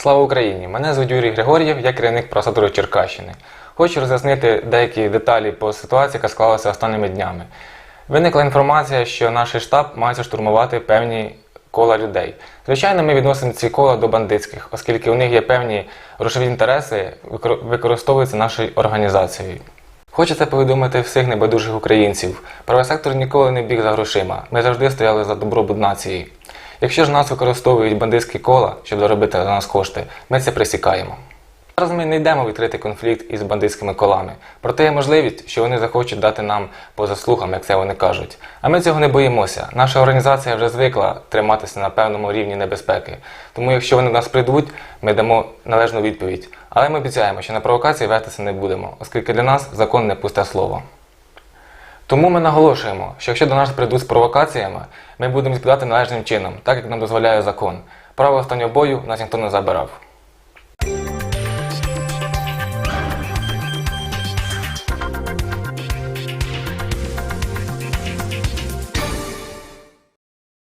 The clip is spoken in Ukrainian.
Слава Україні! Мене звуть Юрій Григор'єв, я керівник просадуру Черкащини. Хочу роз'яснити деякі деталі по ситуації, яка склалася останніми днями. Виникла інформація, що наш штаб має штурмувати певні кола людей. Звичайно, ми відносимо ці кола до бандитських, оскільки у них є певні грошові інтереси, використовуються нашою організацією. Хочеться повідомити всіх небайдужих українців. Правий сектор ніколи не біг за грошима. Ми завжди стояли за добробут нації. Якщо ж нас використовують бандитські кола, щоб заробити за нас кошти, ми це присікаємо. Зараз ми не йдемо в відкритий конфлікт із бандитськими колами. Проте є можливість, що вони захочуть дати нам по заслугам, як це вони кажуть. А ми цього не боїмося. Наша організація вже звикла триматися на певному рівні небезпеки. Тому, якщо вони до нас прийдуть, ми дамо належну відповідь. Але ми обіцяємо, що на провокації вестися не будемо, оскільки для нас закон не пусте слово. Тому ми наголошуємо, що якщо до нас прийдуть з провокаціями, ми будемо відповідати належним чином, так як нам дозволяє закон. Право останнього бою нас ніхто не забирав.